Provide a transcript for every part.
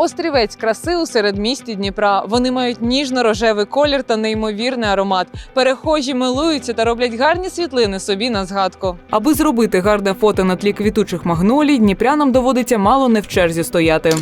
Острівець краси у середмісті Дніпра. Вони мають ніжно-рожевий колір та неймовірний аромат. Перехожі милуються та роблять гарні світлини собі на згадку. Аби зробити гарне фото на тлі квітучих магнолій, дніпрянам доводиться мало не в черзі стояти.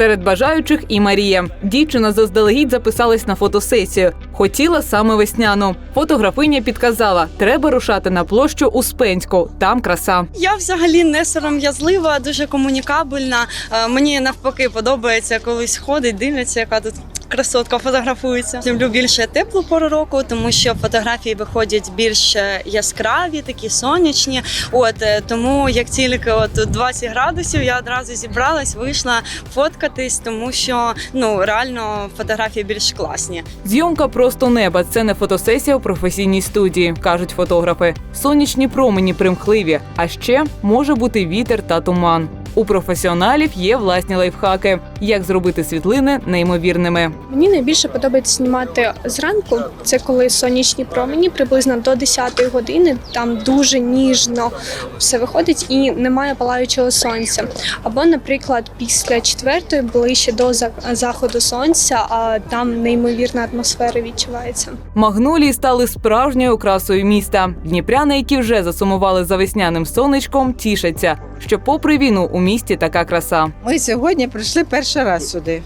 Серед бажаючих і Марія. Дівчина заздалегідь записалась на фотосесію. Хотіла саме весняну. Фотографиня підказала: треба рушати на площу Успенську. Там краса. Я взагалі не сором'язлива, дуже комунікабельна. Е, Мені навпаки подобається колись ходить, дивляться, яка тут. Красотка фотографується. Люблю більше теплу пору року, тому що фотографії виходять більш е, яскраві, такі сонячні. От е, тому як тільки от 20 градусів, я одразу зібралась, вийшла фоткатись, тому що ну реально фотографії більш класні. Зйомка просто неба. Це не фотосесія у професійній студії, кажуть фотографи. Сонячні промені примхливі, а ще може бути вітер та туман. У професіоналів є власні лайфхаки, як зробити світлини неймовірними. Мені найбільше подобається знімати зранку. Це коли сонячні промені приблизно до 10 години. Там дуже ніжно все виходить і немає палаючого сонця. Або, наприклад, після четвертої ближче до заходу сонця, а там неймовірна атмосфера відчувається. Магнолії стали справжньою окрасою міста. Дніпряни, які вже засумували за весняним сонечком, тішаться, що попри війну у місті така краса. Ми сьогодні прийшли перший раз сюди.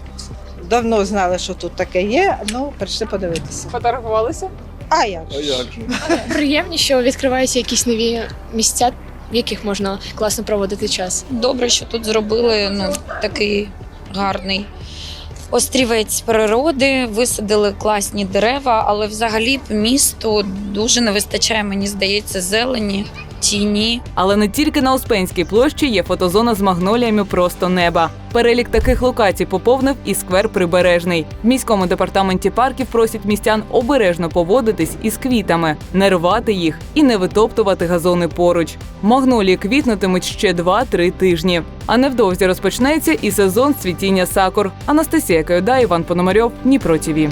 Давно знали, що тут таке є, ну прийшли подивитися. Фотографувалися? А як? А же? як? Приємні, що відкриваються якісь нові місця, в яких можна класно проводити час. Добре, що тут зробили ну, такий гарний острівець природи, висадили класні дерева, але взагалі по місту дуже не вистачає, мені здається, зелені, тіні. Але не тільки на Успенській площі є фотозона з магноліями просто неба. Перелік таких локацій поповнив і сквер Прибережний. В міському департаменті парків просять містян обережно поводитись із квітами, не рвати їх і не витоптувати газони поруч. Магнолії квітнутимуть ще 2-3 тижні. А невдовзі розпочнеться і сезон цвітіння сакур. Анастасія Кайода, Іван Пономарьов, Дніпро ТІВІ.